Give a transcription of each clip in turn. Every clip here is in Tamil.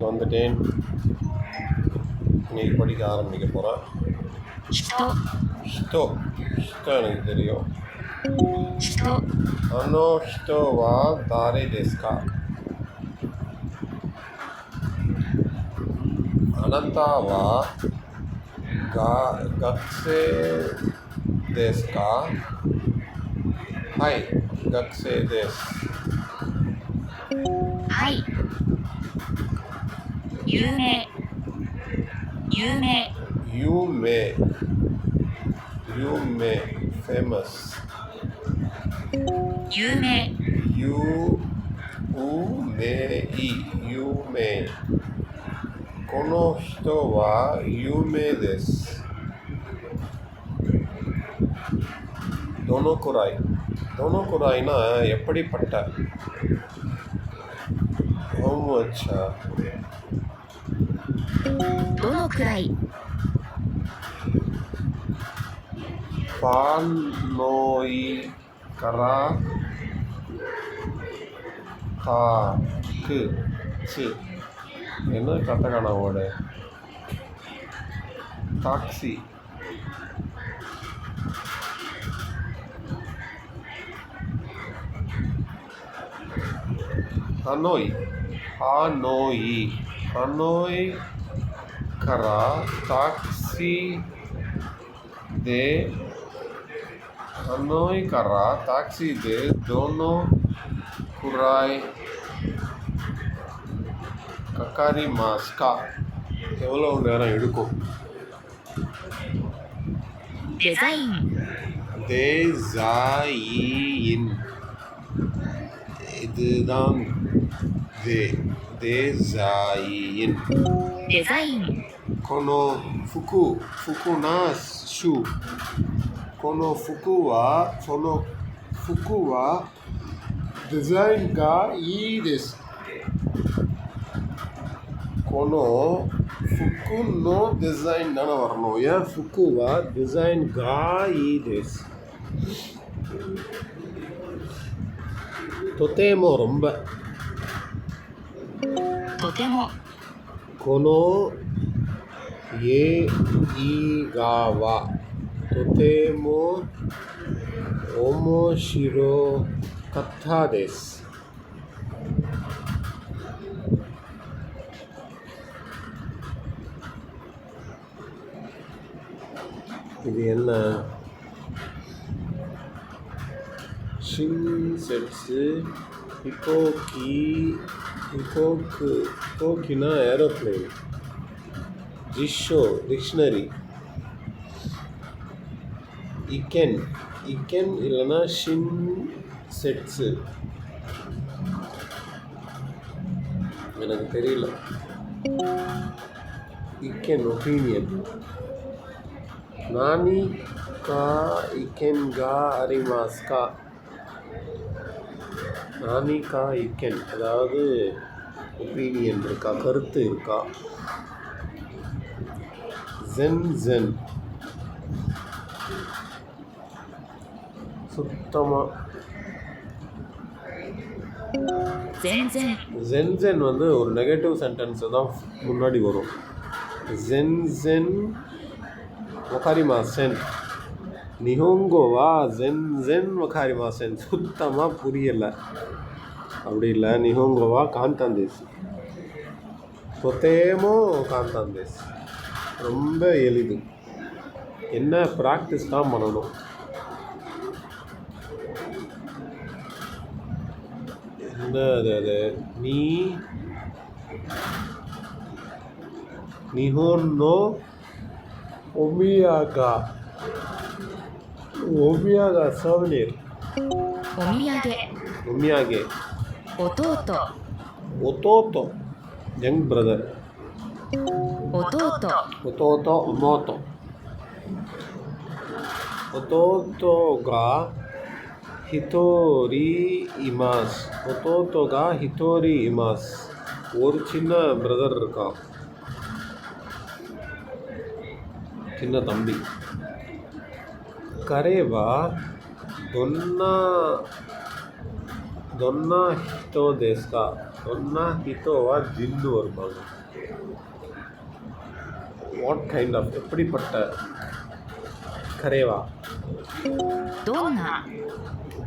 வந்துட்டேன் இன்னைக்கு படிக்க ஆரம்பிக்க போகிறேன் ஷ்டோ ஷ்டோ எனக்கு தெரியும் அனோ ஷ்டோவா தாரே டெஸ்கா அனந்தாவா கா கக்ஸே டெஸ்கா ஹாய் கக்ஸே டெஸ் hi 夢夢夢名。famous 夢名。有名。い夢この人は夢です。どのくらい？どのくらいな？やっぱりパッタ How much? どのくらいパンのいからかくつஎன்ன கட்டகான word taxi Hanoi Hanoi Hanoi ਕਰਾ టాక్సీ ਦੇ ਅਨੋਈ ਕਰਾ టాక్సీ ਦੇ ਦੋਨੋਂ కురాయ్ கக்காரி மாஸ்கா. எவ்வளோ நேரம் எடுக்கும்? தேசாயின் இதுதான் தே. デザイン。デザイン。この服、服なしゅう。この服は、その服はデザインがいいですこの服のデザイン7割のや服はデザインがいいです。とてもロンバ。てもこの映画はとても面白かったです。இது என்ன ஷின்செட்ஸு ஹிகோக்கி ஹிகோக்கு ஹிகோக்கினா ஏரோப்ளேன் ஜிஷோ டிக்ஷனரி இக்கென் இக்கென் இல்லைன்னா ஷின் செட்ஸு எனக்கு தெரியல இக்கென் ஒப்பீனியன் நானி கா இக்கென் கா அரிமாஸ்கா நானி கா இக்கென் அதாவது ஒப்பீனியன் இருக்கா கருத்து இருக்கா? ஜென் ஜென் சுத்தமாக 全然 ஜென் ஜென் வந்து ஒரு நெகட்டிவ் சென்டென்ஸு தான் முன்னாடி வரும். ஜென் ஜென் வக்காரிமாசென் நிஹோங்கோவா ஜென் ஜென் வக்காரிமாசென். சுத்தமாக புரியலை. அப்படி இல்லை. நிஹோங்கோவா காந்தாந்தேஸ் சொத்தேமோ காந்தாந்தேசி ரொம்ப எளிது. என்ன ப்ராக்டிஸ் தான் பண்ணணும். என்ன அது அது? நீ நிஹோன்னோ ஒமியாகா ஒமியாகா சவனீர் お土産 ஒமியாகே 弟 ஒத்தோத்தோ யங் பிரதர் 弟 ஒத்தோத்தோ மோத்தோ ஒத்தோத்தோகா ஹிதோரி இமாஸ் ஒத்தோத்தோகா ஹிதோரி இமாஸ் ஒரு சின்ன பிரதர் இருக்கான் சின்ன தம்பி ಕರೆಯುವ ದೊನ್ನ ದೊನ್ನ ಹಿತೋ ದೇಸ್ಕ ದೊನ್ನ ಹಿತோவா ஜின்னு வருவாங்க வாட் கைண்ட் ஆஃப் எப்படிப்பட்ட கரேவா தோன்னா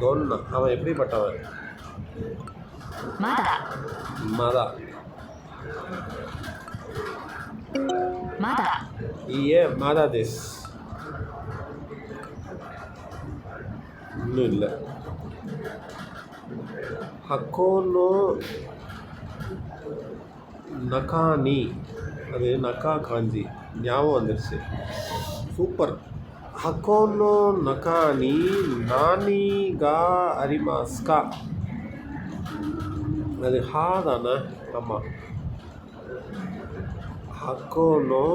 தோன்னா அவன் எப்படிப்பட்டவன் மாதா மாதா மாதா ஏ மாதா தேஸ் இன்னும் இல்லை ஹக்கோனோ நகானி அது நக்கா காஞ்சி ஞாபகம் வந்துருச்சு சூப்பர் ஹக்கோனோ நகானி நானி கா அரிமாஸ்கா அது ஹா தானே ஆமாம் ஹக்கோனோ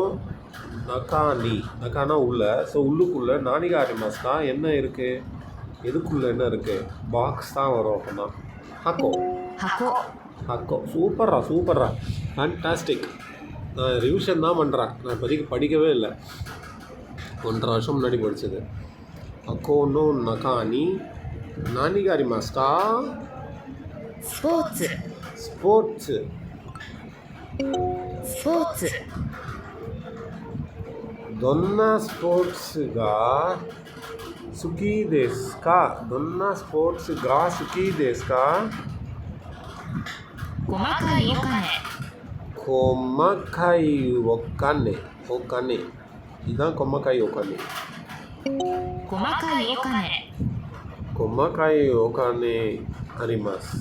நகானி நகானா உள்ள ஸோ உள்ளுக்குள்ளே நானிகா அரிமாஸ்கா என்ன இருக்குது எதுக்குள்ளே என்ன இருக்குது பாக்ஸ் தான் வரும் அப்படின்னா ஹக்கோ. ஹக்கோ. ஹக்கோ. சூப்பர்ரா சூப்பர்ரா. ஃபேன்டாஸ்டிக் நான் ரிவிஷன் தான் பண்ணுறேன் நான் இப்போதைக்கு படிக்கவே இல்லை. ஒன்றரை வருஷம் முன்னாடி படித்தது ஹக்கோ நோ நகானி நானிகாரி மாஸ்கா ஸ்போர்ட்ஸு ஸ்போர்ட்ஸு ஸ்போர்ட்ஸு ದೊನ್ನ ಸ್ಪೋರ್ಟ್ಸ್ಗ సుఖీదేస్కా దున్న స్పోర్ట్స్ గా సుఖీదేస్కా కొమ్మకాయ ఒక్కనే ఒక్కనే இதான் கொம்மக்காய் உக்கானே கொம்மக்காய் உக்கானே கொம்மக்காய் உக்கானே அரிமாஸ்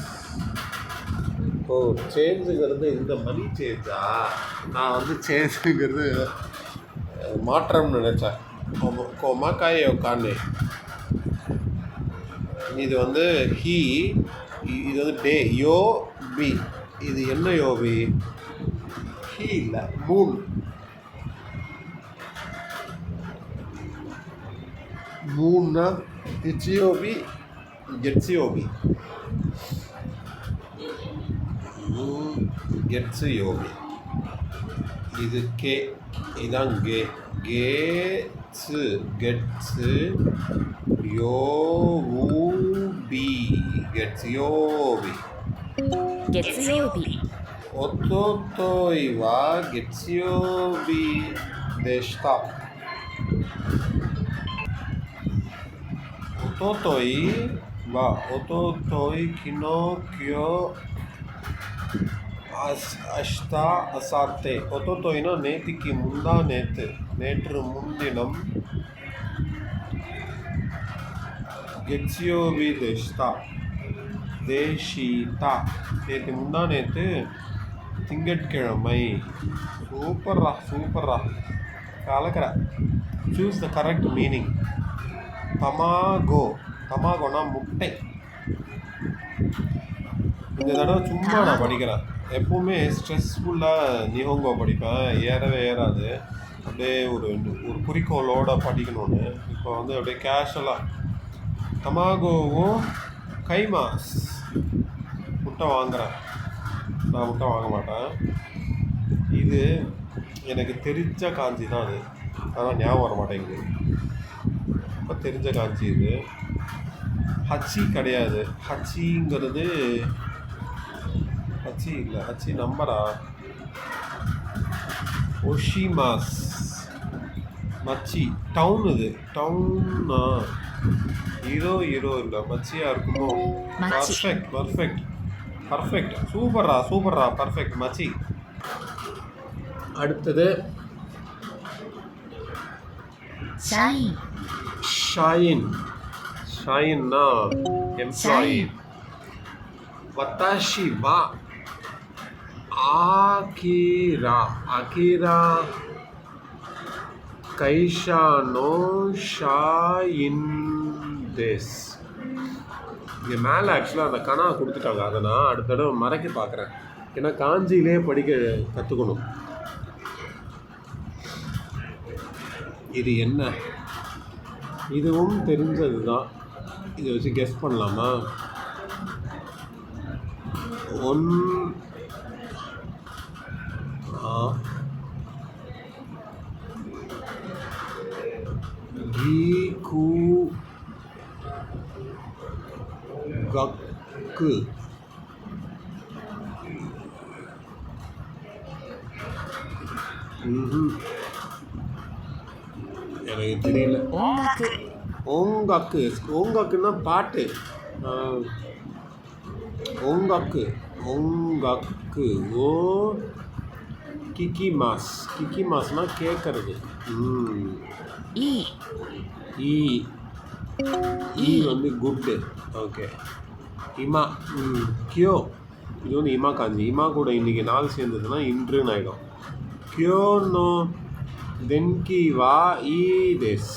ஓ சேஞ்சுங்கிறது இந்த மணி சேஞ்சா நான் வந்து சேஞ்சுங்கிறது மாற்றம் நினச்சேன் கோமா கொமக்காய் உட்காந்து இது வந்து ஹி இது வந்து டே யோ பி இது என்ன யோபி ஹி இல்லை மூன் மூன்னா ஹிச்சியோபி கெட்சியோபி கெட்ஸு யோபி இது கே இதான் கே. గేత్స్ 曜日月曜日おとといは月曜日でしたおとといはおととい昨日今日明日明後日おとといのネてきもんだねって நேற்று முன்தினம் கெட்சியோவி தேஷ்தா தேஷிதா நேற்று முந்தா நேற்று திங்கட்கிழமை. சூப்பர்ரா சூப்பர்ரா கலக்கிற. சூஸ் த கரெக்ட் மீனிங் தமாகோ தமாகோனா முட்டை. இந்த தடவை சும்மா நான் படிக்கிறேன். எப்போவுமே ஸ்ட்ரெஸ்ஃபுல்லாக நிஹோங்கோ படிப்பேன். ஏறவே ஏறாது. அப்படியே ஒரு ஒரு குறிக்கோளோட படிக்கணும்னு. இப்போ வந்து அப்படியே கேஷுவலாக தமாகோவும் கைமாஸ் முட்டை வாங்குறேன் நான் முட்டை வாங்க மாட்டேன். இது எனக்கு தெரிஞ்ச காஞ்சி தான் அது. ஆனால் ஞாபகம் வர மாட்டேங்குது. இப்போ தெரிஞ்ச காஞ்சி இது. ஹச்சி கிடையாது. ஹச்சிங்கிறது ஹச்சி இல்லை ஹச்சி நம்பரா? ஒஷிமாஸ். மச்சி டவுன் இது. டவுன்னா ஹீரோ ஹீரோ இல்லை மச்சியாக இருக்குமோ. பர்ஃபெக்ட் பர்ஃபெக்ட் பர்ஃபெக்ட் சூப்பர்ரா சூப்பர்ரா பர்ஃபெக்ட் மச்சி. அடுத்தது 社員 ஷாயின் ஷாயின்னா எம்ப்ளாயி ஷாயின். வத்தாஷி வா. ஆகிரா. அகிரா கைஷானோ ஷாயின் தேஸ் இங்கே மேலே ஆக்சுவலாக அந்த கணா கொடுத்துட்டாங்க. அதை நான் அடுத்த தடவை மறைக்க பார்க்குறேன். ஏன்னா காஞ்சியிலே படிக்க கற்றுக்கணும் இது என்ன? இதுவும் தெரிஞ்சது தான் இதை வச்சு கெஸ் பண்ணலாமா? ஒன் ஈகூகக்கு எனக்கு தெரியல. ஓங்கக்கு ஓங்கக்குன்னா பாட்டு ஓங்கக்கு ஓங்காக்கு ஓ கிக்கி மாஸ் கிக்கி மாஸ்னால் கேட்குறது ம் இ இ வந்து குட்டு ஓகே இமா ம் கியோ இது வந்து இமா காஞ்சி இமா கூட இன்றைக்கி நாள் சேர்ந்ததுன்னா இன்றுன்னு ஆகிடும் கியோ நோ தென்கி வா ஈ டெஸ்